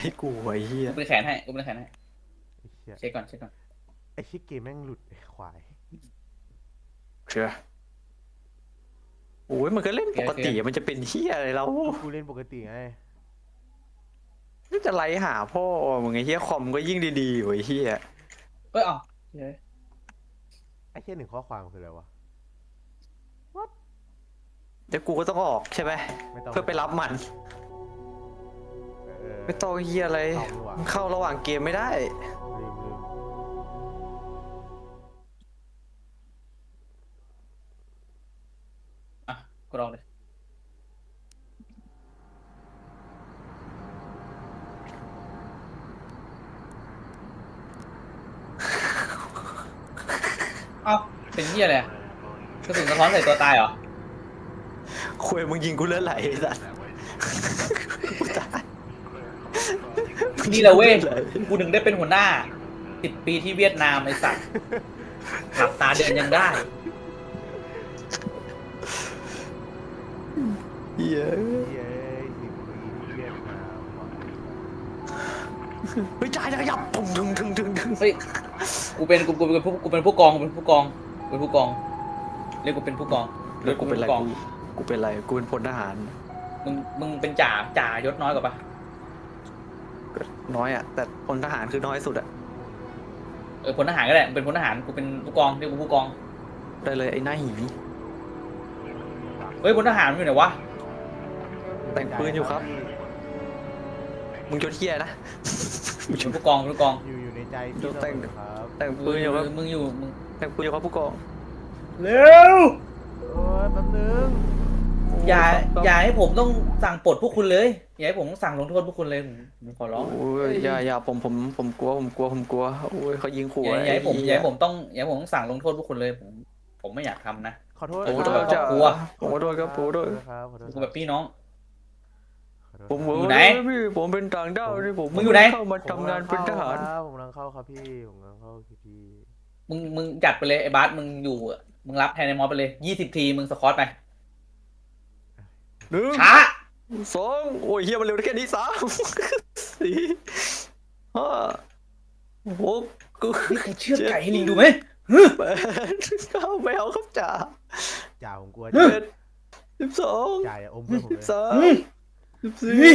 ให้กูไอ้เหี้ยกูเป็นแขนให้กูเป็นแขนให้ไอ้เหี้ยเช็คก่อนเช็คก่อนไอ้ชิเกมแม่งหลุดไอ้ควายเชื่อโอ้ยมันก็เล่นปกติมันจะเป็นเหี้ยอะไรเรากูเล่นปกติไงไม่จะไล่หาพ่อมึงไอ้เหี้ยคอมก็ยิ่งดีๆอยู่ไอ้เหี้ยเอ้ยเอ้าเฮ้ยไอ้เหี้ยหนึ่งข้อความคืออะไรวะเดี๋ยวกูก็ต้องออกใช่ไหมไม่ต้องเพื่อไปรับมันเออ ไม่ต้องเหี้ยอะไร เข้าดีกว่า มันเข้าระหว่างเกมไม่ได้ ลืมลืมอะกูลองเลยเอ้าเป็นเหี้ยอะไรอะกระสุนสะท้อนใส่ตัวตายเหรอคุยมึงยิงกูเลือดไหลไอ้สัสกูตาย นี่แหละเว้ยลือดไหลกูถึงได้เป็นหัวหน้าสิบปีที่เวียดนามไอ้สัตว์หลับตาเดินยังได้เหี้ยเย้ยสิบปีที่เวียดนามว่ะเฮ้ยจ่ายจะขยับปุ้งถึงถึงถึงถึงเฮ้ยกูเป็นกูกูเป็นผู้กูเป็นผู้กองกูเป็นผู้กองกูเป็นผู้กองเรียกกูเป็นผู้กองเดี๋ยวกูเป็นอะไรผู้กองกูกูเป็นอะไรกูเป็นพลทหารมึงมึงเป็นจ่าจ่ายศน้อยกว่าปะ น้อยอะ แต่พลทหารคือน้อยสุดอะ เออพลทหารก็ได้มึงเป็นพลทหารกูเป็นผู้กองเรียกกูผู้กอง ได้เลยไอ้หน้าหีเฮ้ยพลทหารมันอยู่ไหนวะ แต่งปืนอยู่ครับ มึงยศเทียนะ มึงเป็นผู้กองเป็นผู้กองอยู่อยู่ในใจดูพี่แต่งเสมอครับแต่งปืนอยู่ครับ มึงอยู่มึงแต่งปืนอยู่ครับผู้กอง เร็ว โอ้ยแป๊บนึง อย่าอย่าให้ผมต้องสั่งปลดพวกคุณเลย อย่าให้ผมต้องสั่งลงโทษพวกคุณเลยผมผมขอร้องโอ้ยอย่าอย่าผมผมผมกลัวผมกลัวผมกลัวโอ้ยเขายิงขู่อย่าอย่าให้ผมไเอย่าให้ผมต้องอย่าให้ผมต้องสั่งลงโทษพวกคุณเลยผม ผมไม่อยากทำนะ ขอโทษผมคขอโทรัษบจ้ะกลัว ผมขอโทษครับผมขอโทษครับขอโทษกูแบบพี่น้องขอโทษผมครับอยู่ไหนพี่ผมเป็นต่างด้าวนี่ผมมึงอยู่ไหน เข้ามาทำงานเป็นทหาร ผมกำลังเข้าครับพี่ผมกำลังเข้าพี่พี่มึงมึงจัดไปเลยไอ้บาสมึงอยู่อะมึงรับแทนไอ้มอสไปเลยยี่สิบทีมึงสควอตไปหนึ่งช้า สองโอ้ยเฮียมันเร็วได้แค่นี้สามสี่ห้าหกนี่ใครเชื่อไก่ให้ลิงดูไหมแปดเก้าไม่เอาครับจ่าจ่าผมกลัวเจ็ดสิบสองจ่าอย่าอมเพื่อนผมสิบเลยสามอืมสิบเฮ้สี่ย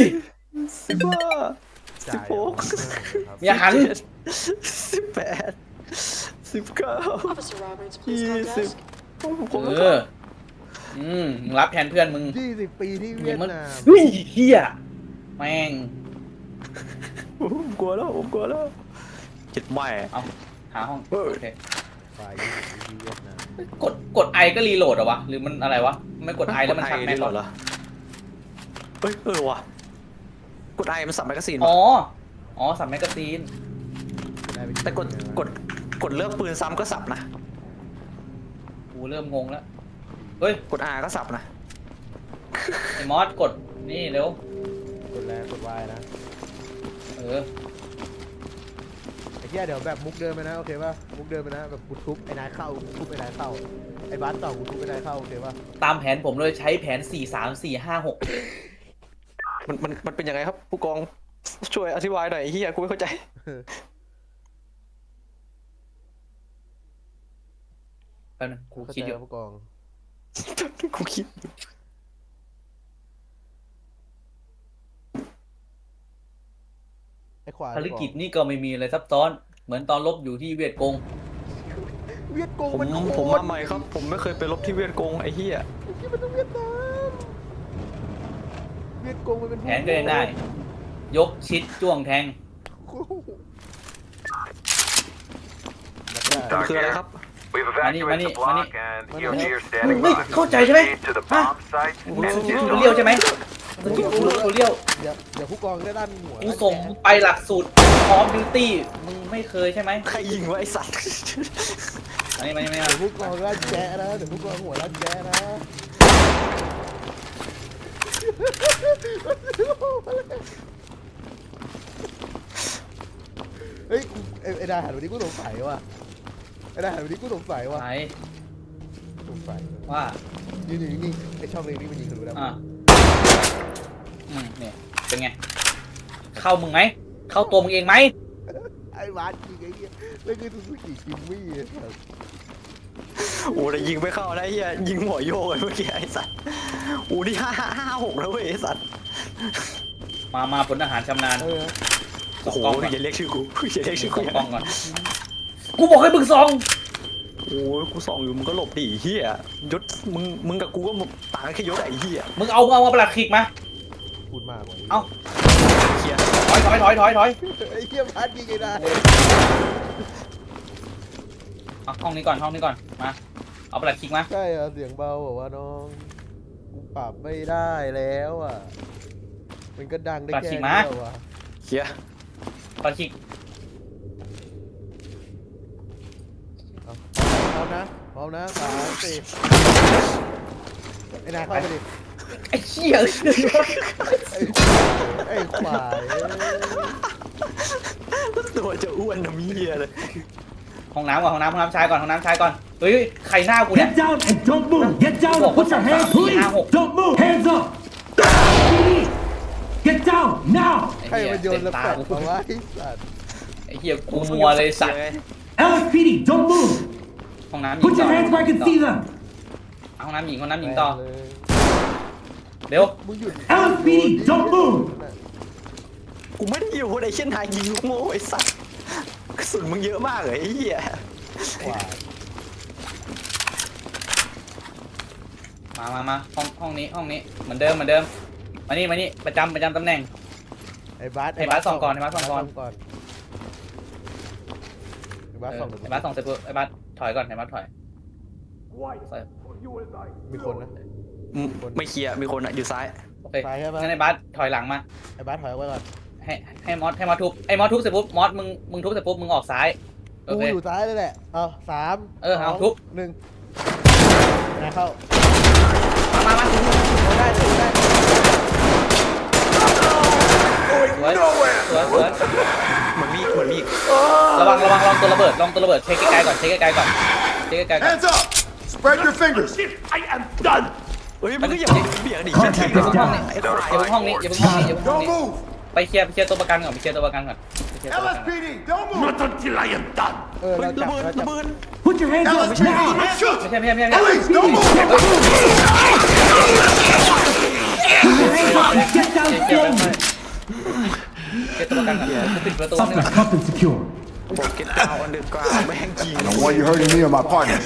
สิบห้าจ่าอย่าอมเพื่อนผมเลยครับอย่าหันเจ็ดสิบแปดสิบเก้า Officer Roberts, please ยี่ come สิบ desk. ผมเออ อืมมึงรับแทนเพื่อนมึงยี่สิบปีที่เวียดนามเฮ้ยเฮียแม่งผมกลัวแล้วผมกลัวแล้วเจ็ดแม่หาห้องเออโอเคฝ่ายยี่สิบปีที่เวียดนามกดกดไอก็รีโหลดเหรอวะหรือมันอะไรวะไม่กดไอแล้วมันชักแม็กหรเหรออเฮ้ยเออว่ะกดไอมันสับแมกกาซีนอ๋ว่ะออ๋อสัมแมกกาซีนได้ไปแต่กดกดกดเลือกปืนซ้ำก็สับนะกูเริ่มงงแล้ว เฮ้ย กด R ก็สับนะ ไอ้มอสกดนี่เร็ว กดแรงกดวายนะเออ ไอ้เหี้ยเดี๋ยวแบบมุกเดินไปนะโอเคป่ะมุกเดินไปนะแบบกูทุบไอ้นายเข้ากูทุบไอ้นายเข้าไอ้บัสต่อกูทุบไอ้นายเข้าโอเคป่ะตามแผนผมเลยใช้แผน 4 3 4 5 6 มันมันมันเป็นยังไงครับ ผู้กองช่วยอธิบายหน่อยไอ้เฮียกูไม่เข้าใจ แป๊บนึงกูเข้าคิดใจอยู่แล้วผู้กอง กูคิดอยู่ไอ้ขวาภารกิจนี่ก็ไม่มีอะไรซับซ้อน เหมือนตอนลบอยู่ที่เวียดกง เวียดกงผมมันโคตรผมมาใหม่ครับ ผมไม่เคยไปรบที่เวียดกงไอ้เฮียที่มันต้องเวียดนามเวียดกงมันเป็นแผนก็ยังได้ ยกชิดจ้วงแทง โอ้โหมันคืออะไรครับ We've Money, evacuated money, the block money. and Money, EOT money. are standing เฮ้ย by. เข้าใจใช่ไหม Proceed to the ฮะ bomb site กู and สกิล defuse ทูเรียวใช่ไหม it. สกิลทูเรียวเดี๋ยวเดี๋ยวผู้กองได้ด้านหัวกูส่งมึงไปหลักสูตรพร้อมดิวตี้มึงไม่เคยใช่ไหมใครยิงวะไอสัตว์อันนี้ไม่ไม่เดี๋ยวผู้กองด้านแจ๊ะนะเดี๋ยวผู้กองหัวด้านแจ๊ะนะเฮ้ยกูไอ้ไอ้ดาหันวันนี้กูสงสัยว่ะ ไอ้ดาหันวันนี้กูสงสัยว่ะไหนสงสัยว่านี่นี่นี่ไอ้ช่องเล็กนี่มันยิงทะลุได้อะอืมเนี่ยเป็นไงคเข้ามึงไหม เข้าตัวมึงเองไหมไอ้บาสยิงไอ้เหี้ยแล้วคือซูซูกิจิมมี่ไอ้สัสโอ้แต่ยิงไม่เข้านะไอ้เฮียยิงหัวโยกเลยเมื่อกี้ไอ้สัตว์โอ้นี่ห้าห้าหกแล้วเว้ยไอ้สัตว์มามาผลอาหารชำนาญเออสโอ้องโหกล้องก่อนอย่าเรียกชื่อกูอย่าเรียกชื่อสกูองกล้องก่อน กูบอกให้มึงซองโอ้ยกูส่องอยู่มึงก็หลบดิไอ้เฮียยศมึงมึงกับกูก็ต่างกันแค่ยศไอ้เฮียมึงเอาเอาเอาประหลัดขิกมา พูดมากกว่าเอ้า เฮียถอยถอยถอยถอยถอยไอ้เหี้ยบาสยิงไอ้นายเอาห้องนี้ก่อนห้องนี้ก่อนมาเอาประหลัดขิกมาใช่เหรอเสียงเบาบอกว่าน้องกูปรับไม่ได้แล้วอะ มันก็ดังได้แค่นี้แล้วอะเฮียประหลัดขิก พร้อม นะพร้อมนะสามสี่ไอ้นายเข้าไปดิไอ้เหี้ยไอ้ควายไอ้ควายเอ้ยตัวจะอ้วนนะมีเฮียเลยห้องน้ำก่อนห้องน้ำห้องน้ำชายก่อนห้องน้ำชายก่อนเฮ้ยใครหน้ากูเนี่ย Get down and don't move. Get down Whoa, and put your what's hands, up? please. Ow. Don't move. Hands up. Get down now. ใครมันโยนเต็ระตาเบิดกูมาว่าไอ้สัตว์ไอ้เหี้ยกูมัวเลยสัตว์ LSPD, don't move. ห้องน้ำหญิง Put ต่ your อ hands where I can see them. ห้องน้ำหญิงห้องน้ำหญิงต่อเลยเร็วมึงหยุด LSPD, don't move. กูไม่ได้อยู่ไอ้เช่นนายยิงลูกโม่ไอ้สัตว์กระสุนมึงเยอะมากเลยไอ้เหี้ยควายมามามาห้องห้องนี้ห้องนี้เหมือนเดิมเหมือนเดิมมานี่มานี่ประจำประจำตำแหน่ง ไอ้บาสไอ้บาสส่องก่อนไอ้บาสส่องก่อน ไอ้บาสส่องไอ้บัสส่องเสร็จปุ๊บไอ้บัส ถอยก่อนไอ้บัสถอยใส่มีคนนะอืมไม่เคลียร์มีคนอะอยู่ซ้าย โอเคซ้ายใช่ปะงั้นไอ้บัสถอยหลังมา ไอ้บาสถอยออกไว้ก่อนให้ให้มอสให้มอสทุบไอ้มอสทุบเสร็จปุ๊บมอสมึงมึงทุบเสร็จปุ๊บมึงออกซ้ายโอกูเค อยู่ซ้ายเลยแหละเอาสามเออเอาสงทุบ หนึ่งนะเข้ามามามาเอาได้ถูกได้สวยสวยสวย เหมือนมีเหมือนมีระวังระวังระวังตัวระเบิดลองตัวระเบิดเช็คไกลๆก่อนเช็คไกลๆก่อนเช็คไกลๆก่อน Hands up! Spread your fingers. I am done. เฮ้ยมึงก็อย่าเบี่ยงดิเชี่ยทิ้งอย่าเพิ่งห้องนี้ไอ้อย่าควายเพิ่งห้องนี้อย่าเพิ่งห้องนี้อย่าเพิ่งห้อง Don't นี้ move. ไปเคลียร์ไปเคลียร์ตัวประกันก่อนไปเคลียร์ตัวประกันก่อนไปเคลียร์ตัวประกันก่อน LSPD, don't move. Not until I am done. เออเฮ้ยเราจัระบเบิดเราจับระเบิด Put your hands up LSPD, now. shoot. ไม่ใช่ไม่ใช่ไม่ใช่ไม่ใช่ Police, don't move. Put your hands up and get เคลียร์เคลียร์ down ไป slowly. เค ลียร์ตัวประกันก่อนกูปิดประตูนี่ก่อน Suspect cuffed and secure. บอกเก็ตดาวอันเดอร์กราวแม่งจริง I don't want you hurting me or my partners.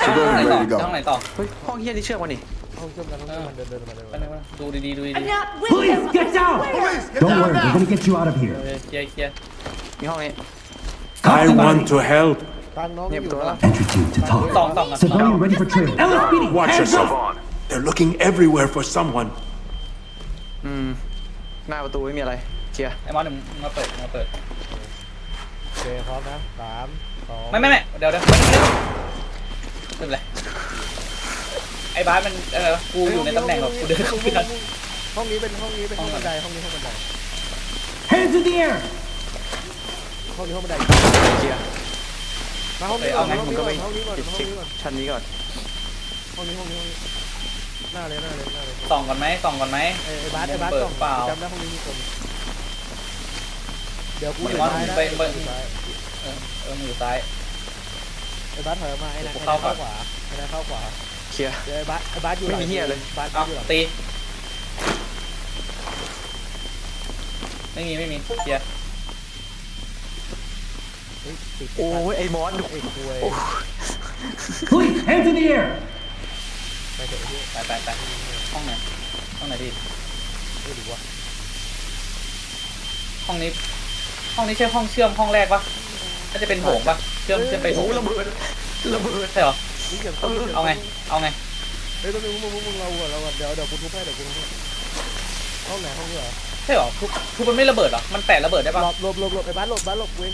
ห้องไหน Civilian ต่อ ready to ห้อง go. ไหนต่อเฮ้ยห้องเฮียนี่เชื่อมันดิห้องเชื่อมกันห้องเชื่อมกันเดินเดินมาเดินไปมาไหนวะดูดีๆดูดี I'm not with Police, them. get down. Police, get Don't down worry, we're now. gonna get you out of ๆ here. เออเคลียร์เคลียร์มีห้องนี้ I want to help. ทางน้องเงีอยบยู่ตัวปะละ Entry team to สอง talk. สองก่อน Civilian ready for training. LSPD, Watch hands yourself. up. They're looking everywhere for someone. อืมหน้าประตูไม่มีอะไรเคลียร์ไอ้มอสหนึ่งมาเปิดมาเปิด โอเคพร้อมนะสามสองไม่ไม่ไม่เดี๋ยวเดี๋ยวไม่ไม่ไม่เป็นไรไอ้บาสมันเออกูอยู่ในตำแหน่งแบบกูเดินเข้าไปทันห้องนี้เป็นห้องนี้เป็นห้องบันไดห้องนี้ห้องบันได Hands in the air. ห้องนี้ห้องบันไดเคลียร์มาห้องนี้ก่อนห้องมึงนี้ก็ก่อไปนห้องนี้ก่อนห้องเช็คนี้ก่อนชั้นนี้ก่อนห้องนี้ห้องนี้ห้องนี้ หน้าเลยหน้าเลยหน้าเลยส่องก่อนไหมส่องก่อนไหมไอ้ไอ้บาสไอ้บาสเปิดส่องเปล่าจำได้ห้องนี้มีคน เดี๋ยวกูไม่อยู่ว่าซ้ายนะไปไป อยู่ซ้ายเออเออมือซ้าย ไอ้บาสถอยออกมาไอ้นายกูไอ้นายเข้าก่อเข้านขวาไอ้นายเข้าขวาเคลียร์ เดี๋ยวไอ้บาสไอ้บาสอยู่ไม่มีเหี้ยเลย บาสเอาอยู่หลังตี ไม่มีไม่มีเคลียร์เฮ้ยติดโอ้ยไอ้มอส ไอ้คุย Police, hands in the air. ไปเถอะไอ้เหี้ยไปไปไปห้องไหนห้องไหนดีไม่รู้ว่าห้องนี้ ห้องนี้ใช่ห้องเชื่อมห้องแรกปะน่าจะเป็นโถงปะเชื่อมเชื่อมไปโถโอ้งระเบิดระเบิดใช่เหรอนี่เสียงคนนี่สียเอาไง เอาไงเฮ้ยแป๊บนึงพวกมึงพวกมึงเราก่อนเราก่อนเดี๋ยวเดี๋ยวกูทุบให้เดี๋ยวกูทุบให้ห้องไหนห้องนี้เหรอใช่เหรอทุบทุบมันไม่ระเบิดเหรอมันแตะระเบิดได้ปะหลบหลบหลบหลบไอ้บาสหลบบาสหลบเว้ย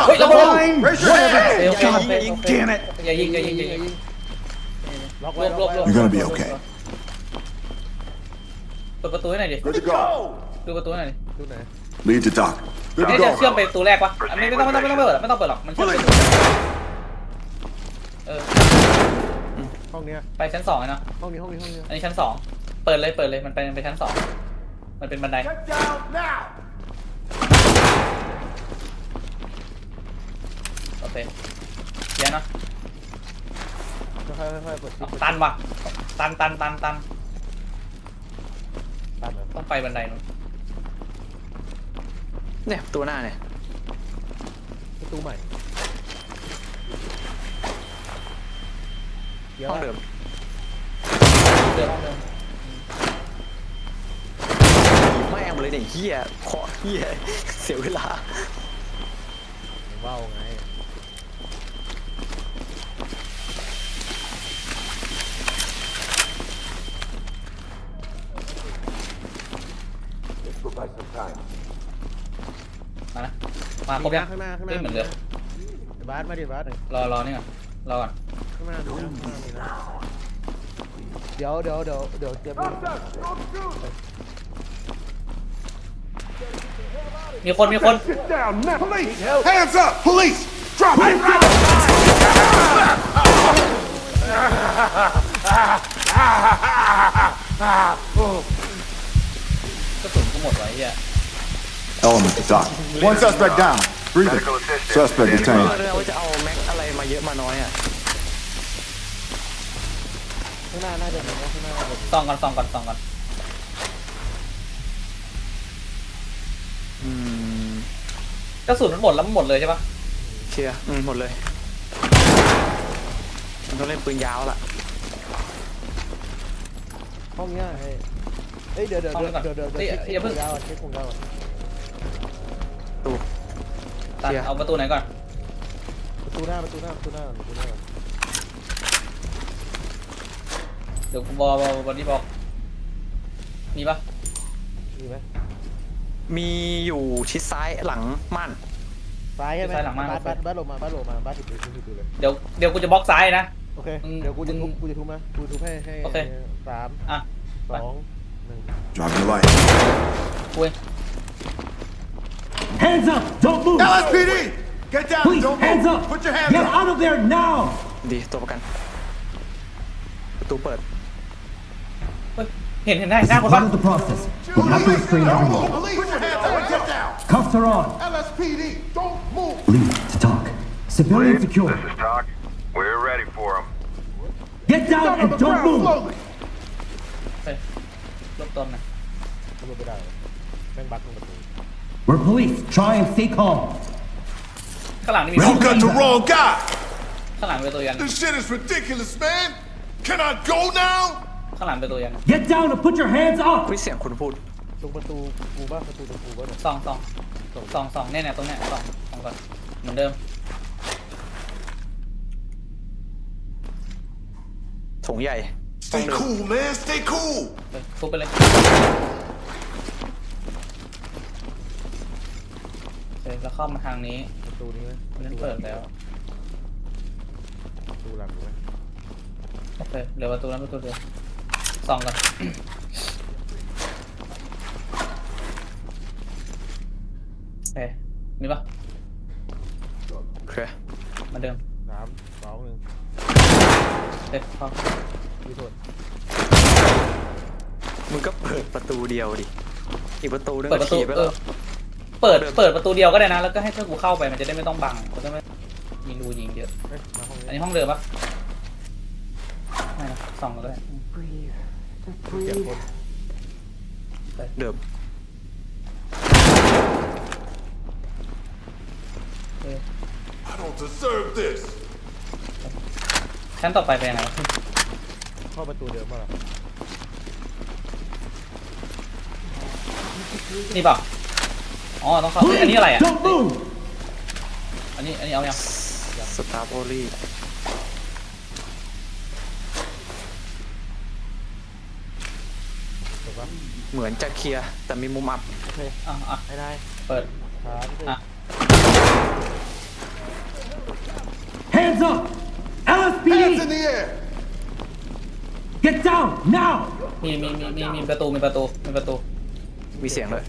up. Wait, Come no, on. Raise your hands. เร็วอย่าเข้ายิงไปอย่ายิง damn it อย่ายิงอย่ายิงอย่ายิงล็อกรไว้วบรวบรวบ You're gonna be okay เปิดประตูให้หน่อยดิ Good to go. ดูประตูให้หน่อยดิดูไหน Lead to dock. Good อัน to นี้จะเชื่อม go. ไปประตูแรกปะอันนี้ไม่ต้องไม่ต้องไม่ต้องเปิดหรอกไม่ต้องเปิดหรอกมันเชื่อมไปประตูเออหห้องเนี้ยไปชั้นสองเลยเนาะห้องนี้ห้องนี้ห้องนี้อันนี้ชั้นสองเปิดเลยเปิดเลยมันไปมันไปชั้นสองมันเป็นบันได Get down now! โอเคเดี๋ยวนะค่อยๆค่อยๆเปิดเอาตันว่ะ ตันตันตันตันตันเหรอต้องไปบันไดนู้นเนี่ยตัวหน้าเนี่ยประตูใหม่เดี๋ยวห้องเดิมเดินห้องเดิมแม่งมาเลยเนี่ยเฮียเคาะเฮียเสียเวลาว่าวไง มาครบยังข้างหน้าข้างหน้าเฮ้ยเหมือนเดิมไอ้บาสมาดิบาสหนึ่งรอรอนี่ก่อนรอก่อนข้างหน้าดูนะข้างหน้ามีนะเดี๋ยวเดี๋ยวเดี๋ยวเดี๋ยวเตรียมมีมีคนมีคน Get down now! Police! Hands up! Police! Drop it! กระสุนกูหมดไว้เฮีย Element to dock. One suspect down. Breathing. Suspect เอ detained. อเลยว่าจะเอาแม็กอะไรมาเยอะมาน้อยอะ ข้างหน้าน่าจะมีนะข้างหน้าน่าจะมีส่องก่อนส่องก่อนส่องก่อนอืมกระสุนมันหมดแล้วมันหมดเลยใช่ปะเคลียร์อืมหมดเลยมันต้องเล่นปืนยาวล่ะห้องเนี้ยให้เอ้ยเดี๋ยวเดี๋ยวเดี๋ยวเดี๋ยวเดี๋ยวเดี๋ยวเช็คของยาวก่อนเช็คของยาวก่อนตู ตันเชี่ยเอาประตูไหนก่อน ประตูหน้าประตูหน้าประตูหน้าประตูหน้าก่อนเดี๋ยวกูบอกบอกบอกนี่บอก มีปะมีไหมมีอยู่ชิดซ้ายหลังม่านซ้ายใช่ไหมบาสบาสบาสลงมาบาสลงมาบาสติดติดติดติดเลยเดี๋ยวเดี๋ยวกูจะบล็อกซ้ายนะ โอเคอืมเดี๋ยวกูจะทุบกูจะทุบนะกูทุบให้ให้โอเค สามอะ สองหนึ่ง Drop your light. กูเอง Hands up! Don't move! LSPD! Get down! Please, Don't hands move! up! Put your hands Get up! out of there now! ดีตัวประกัน ประตูเปิด เฮ้ยเห็นเห็นหน้าเห็นหน้าคน Part ปะ of the process. We have to restrain everyone. Police! Put your hands up and get down! Cuffs are on. LSPD! Don't move! Lead to talk. Civilian This secure. is Talk. We're ready for him. Get down Down on and the don't ground move. slowly! เฮ้ยลบต้นนะ ทำไม่ได้แม่งบักตรงประตู We're police. Try and stay calm. ข้างหลังนี่มี You got the wrong guy! ข้างหลังเป็นตัวยัน This shit is ridiculous, man! Can I go now? ข้างหลังเป็นตัวยัน Get down and put your hands up. วิเสียงคุณพูด ตรงประตูกูบ้าประตูตรงกูบ้าเนี่ยสองสองสองสองเนี่ยเนี่ยตรงเนี้ยสองสองก่อนเหมือนเดิมถงใหญ่ Stay cool, man! Stay cool! เฮ้ยทุบไปเลย เฮ้ยแล้วเข้ามาทางนี้ประตูนี้ไหมมันเปิดแล้วประตูหลังไหมโอเคเหลือประตูนั้นประตูเดียวส่องก่อนเฮ้ยมีปะโอเคเหมาเดิมสามสองหนึ่งเฮ้ยเข้ามีโทษมึงก็เปิดประตูเดียวดิ อีกประตูนึงเปิดก็ประตูขี่ไปเอแล้วอ เปิดเปิดประตูเดียวก็ได้นะ แล้วก็ให้เพื่อนกูเข้าไปมันจะได้ไม่ต้องบังมันจะไม่มีรูยิงเยอะเฮ้ยมาห้องอันนี้นี้ห้องเดิมปะไม่นะส่องก็ได้เจ็บคนเดิมเออ I don't deserve this! ชั้นต่อไปเป็นยังไงวะเข้าประตูเดิมมาหรอนี่เปล่า อ๋อต้องเข้าเฮ้ยอันนี้อะไรอะ Don't move. อันนี้อันนี้เอายังสตาร์โอลี่ ถูกปะเหมือนจะเคลียร์ แต่มีมุมอับโอเคอะอะไอ้นายเปิดสามสี่อะ Hands up. Hands in LSPD. the air! Get down now. มีมีมีมีมีประตูมีประตูมีประตูมีเสียงเลย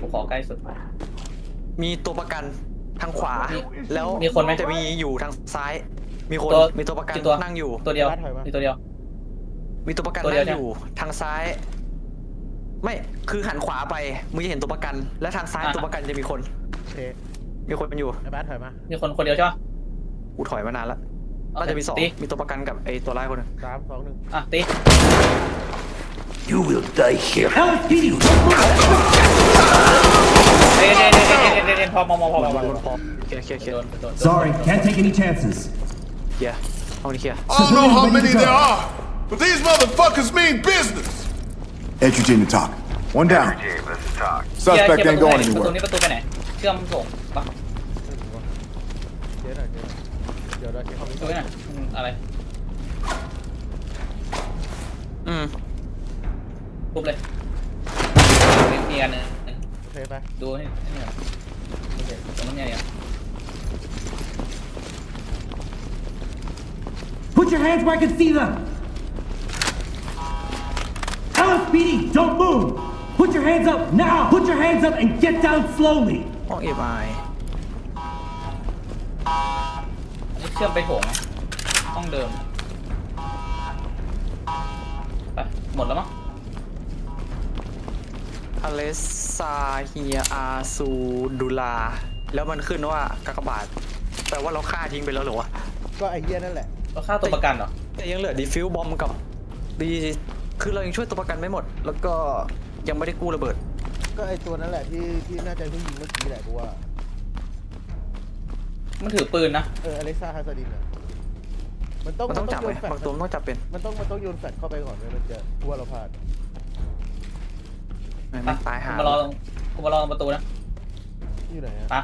กูขอใกล้สุดมีตัวประกันทางขวา แล้วมีคนไหมจะมีอยู่ทางซ้าย มีคน ตัวมีตัวประกันกี่ตัว นั่งอยู่ ตัวเดียวมีตัวเดียว มีตัวประกันตัวเดียวนั่งอยู่ทางซ้าย ไม่ คือหันขวาไป มึงจะเห็นตัวประกัน และทางซ้ายอะ ตัวประกันจะมีคน โอเคมีคนอยู่ ไอ้บาสถอยมามีคนคนเดียวใช่ปะกูถอยมานานแล้วโอเคน่าจะมีสองตีมีตัวประกันกับไอ้ตัวร้ายคนหนึงสามสองหนึ่งอะตี You will die here. LSPD, don't move! เดนเดนเดนเดนเดนเดนพอพอพอพอพอพอ พอเคลียร์เคลียร์เคลีย โด ร์ นโดน Sorry, can't take any chances. เคลียร์เอานี่เคลียร์ I don't know how Civilian many ready to there go. are, but these motherfuckers mean business. Entry team to talk. One Entry down. team, this is Talk. เคลียร์ Suspect เคลียร์ ain't ประตูไหน going ประตู anywhere. นี้ประตูไปไหน เชื่อมส่งปะ เจ๊หน่อยเจ๊หน่อยเดี๋ยวเราเช็คคอมพิว ดู เตอร์ หน่อยอืมอะไร อืม ปุ๊บเลยมีกันหนึ่งโอเคไปดูให้ให้นี่หน่อยโอเคตรงนี้เนี่ย Put your hands where I can see them! LSPD, don't move! Put your hands up now! Put your hands up and get down slowly! ห้องเอไออันนี้เชื่อมไปโถงไหมห้องเดิม ไป หมดแล้วมั้ง อเลสซาเฮียอาซูดูลา แล้วมันขึ้นว่ากากบาทแปลว่าเราฆ่าทิ้งไปแล้วเหรอวะ ก็ไอ้เหี้ยนั่นแหละ เราฆ่าตัวประกันเหรอ แต่ยังเหลือดีฟิวบอมกับดีคือเรายังช่วยตัวประกันไม่หมด แล้วก็ยังไม่ได้กู้ระเบิด ก็ไอ้ตัวนั่นแหละที่ที่น่าจะเพิ่งยิงเมื่อกี้แหละกูว่า มันถือปืนนะ เอออเล็กซ่าฮัสดินอะมันต้องมันต้องจับโยไหมนแฟลชบางตัวมันต้องจับเป็น มันต้องมันต้องโยนแฟลชเข้าไปก่อนเลยมันจะกูว่าเราพลาด ไม่ไม่ตายหากูมารอตรงกูมารอตรงประตูนะ อยู่ไหนอะปะ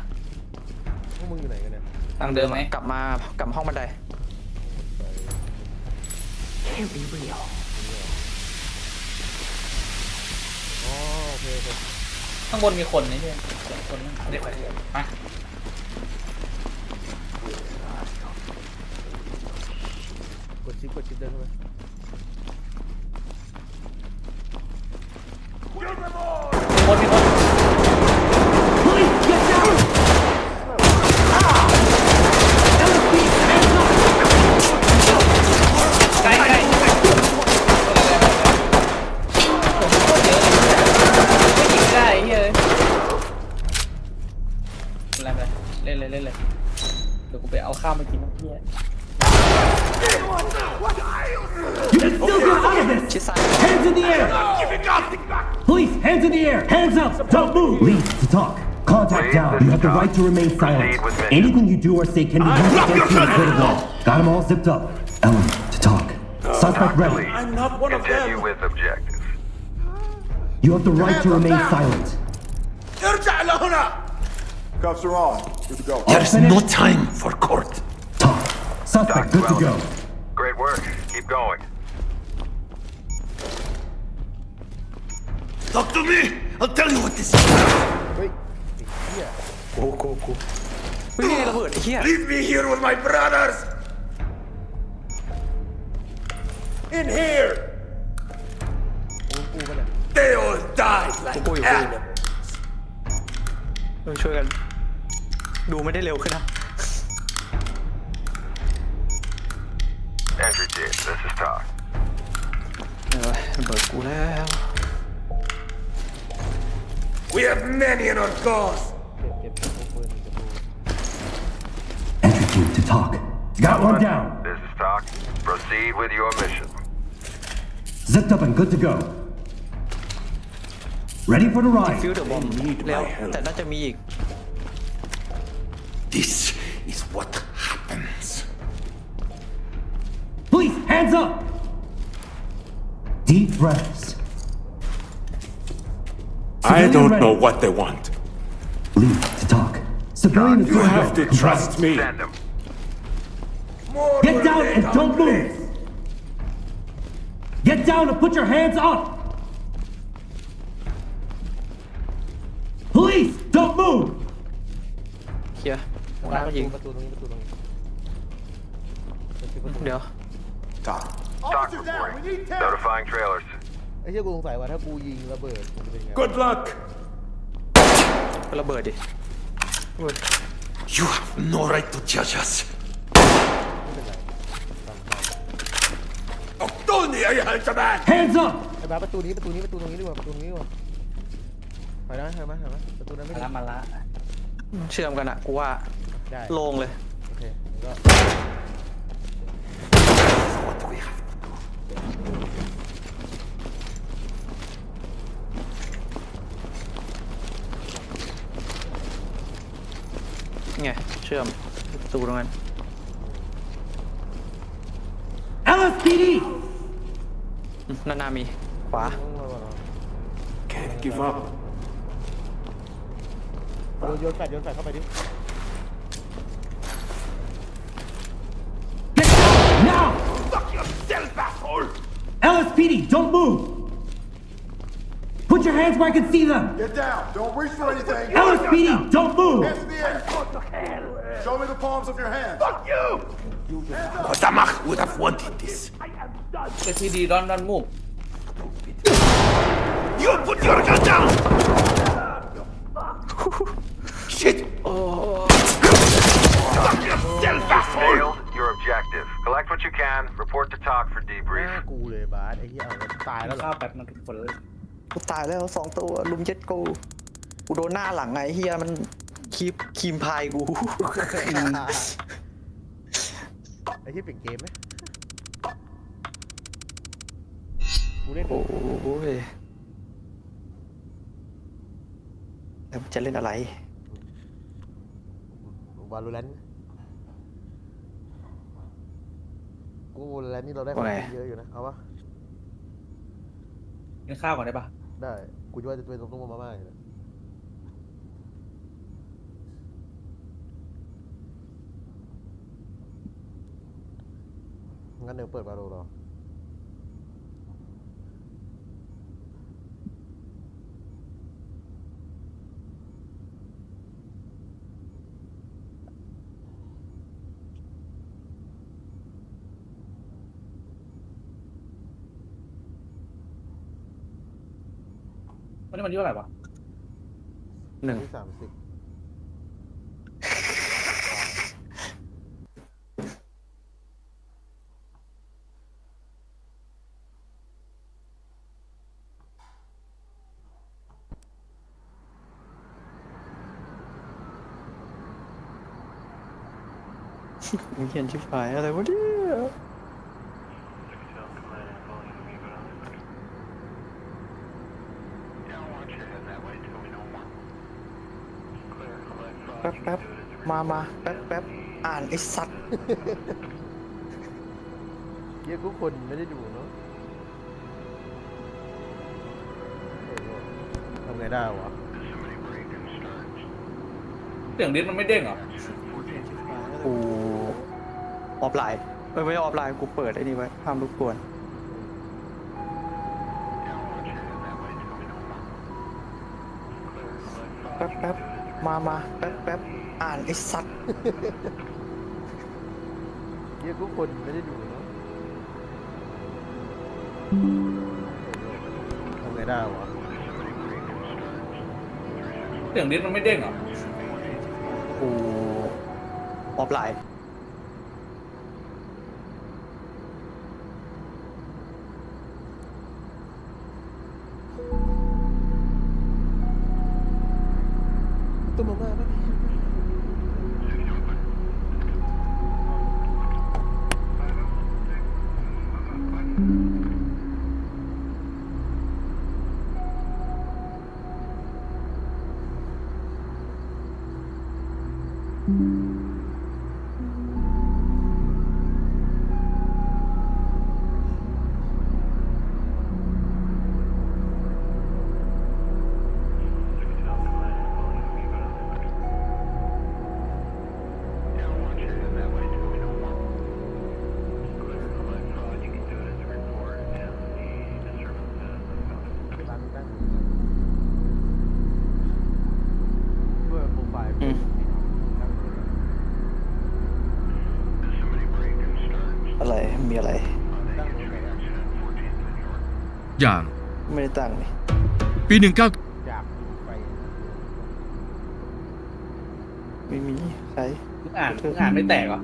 พวกมึงอยู่ไหนกันเนี่ยทางเดิมไหมกลับมากลับห้องบันไดอ๋อโอเคโอเคข้างบนมีคนนี่ใช่ไหมเสียงคนนั่งเด็กไปมากดชิปกดชิปได้ใช่ไหมมี คนมีคน Police, get down! LSPD, hands up! ใกล้ใกลไม่ยิงได้เฮ้ยอะไรไปเล่นเลยเล่นเลยเดี๋ยวกูไปเอาข้าวมากินน้ำเพี้ย Hands in the air! Hands up! Don't move! Leave to talk. Contact down. You have the right to remain silent. Anything you do or say can be used against you in court law. Got them all zipped up. Ellen, to talk. Uh, Suspect ready. I'm not one Continue of them. with objective. You have the right to remain silent. Cuffs are on. Good to go. There is no time for court. Talk. Suspect, Doc good 12. to go. Great work. Keep going. Talk to me. I'll tell you what this is. เฮ้ยไอ้เหี้ยกูกูกูเฮ้ยระเบิดไอ้เหี้ย Leave me here with my brothers. In here. กูกูมันเนี่ย They all died like Ui, ui. animals. เราช่วยกัน ดูไม่ได้เร็วขึ้นนะ Entry team, this is Talk. เออระเบิดกูแล้ว We have many in our cause. เก็บเก็บเก็บพวกปืนเก็บพวก Entry team to talk. Got one down. This is Talk. Proceed with your mission. Zipped up and good to go. Ready for the ฟิว ride. เดอะบอม need แล้ว my help. แต่น่าจะมีอีก This is what happens. Police, hands up! Deep breaths. I Civilian don't ready. know what they want. Lead to talk. Civilian is You good have go. to trust me. Send them. Get down and don't move. Get down and put your hands up. Police, don't move. เคลียร์ ประ น้าก็ยิง ประตูตรงนี้ประตูตรงนี้กดชิปประตู เดี๋ยว Talk. Talk reporting. Notifying trailers. ไอ้เหี้ยกูสงสัยว่าถ้ากูยิงระเบิดมันจะเป็นไง Good luck. ก็ระเบิดดิเว้ย You have no right to judge us. Octoni, I had a man! Hands up! ไอ้บาสประตูนี้ประตูนี้ประตูตรงนี้ดีกว่าประตูนี้ดีกว่าไปนะเห็นไหมเห็นไหมประตูนั้นไม่มาดีละมาละเชื่อมกันอะกูว่าได้โล่งเลย โอเคงั้นก็ What do we have to do? ไง เชื่อมประตูตรงนั้น LSPD! อืมนานามี ขวา ต้องรอก่อนเหรอ Can't give up. โยนโยนแฟดโยนแฟดเข้าไปดิ Get down now! Fuck yourself, asshole! LSPD, don't move! Put your hands where I can see them! Get down. Don't reach for anything. LSPD, don't move! Show me the palms of your hands. Fuck you! Otamach would have wanted this. เอทีดีดอนดอนมูฟ You put your gun down! Shit! Fuck yourself, asshole! Failed your objective. Collect what you can. Report to TOC for หน้า debrief. กูเลยบาสไอ้เหี้ยเอาตายแล้วเหรอข้าวแป๊บนึงทุกคนเลยกูตายแล้วสองตัวลุมเจ็ดกู กูโดนหน้าหลังไงเฮียมัน คีบคีมพายกู ไอ้ที่เปลี่ยนเกมไหมกูเล่นโอ้ยแล้วมันจะเล่นอะไรวาโลแรนต์กูวาโลแรนต์นี่เราได้ว่าไงเยอะอยู่นะ เอาปะกินข้าวก่อนได้ปะได้ กูจะว่าจะเป็นต้มๆมาม่าอยู่นะ งั้นเดี๋ยวเปิดวาโลรอวันนี้วันที่เท่าไหร่วะหนึ่ง ที่สามสิบ เขียนชิบหายอะไรวะเนี่ย แป๊บแป๊บมามาแป๊บแป๊บอ่านไอ้สัตว์เยี่ยกูคนไม่ได้ดูเนาะทำไงได้วะเสียงดิสมันไม่เด้งเหรอกูออ ฟไลน์ไม่ไม่ออฟไลน์กูเปิดไอ้นี่ไว้ห้ามรบกวนแป๊บแป๊บมามาแป๊บแป๊บอ่านไอ้สัตว์เยี่ยกูคนไม่ได้ดูเนาะทำไงได้วะเสียงดิสมันไม่เด้งเหรอกูออฟไลน์ ตั้งนี่ปี 19อยากดูไฟไม่มีมึงอ่านมึงอ่านไม่แตกเหรอ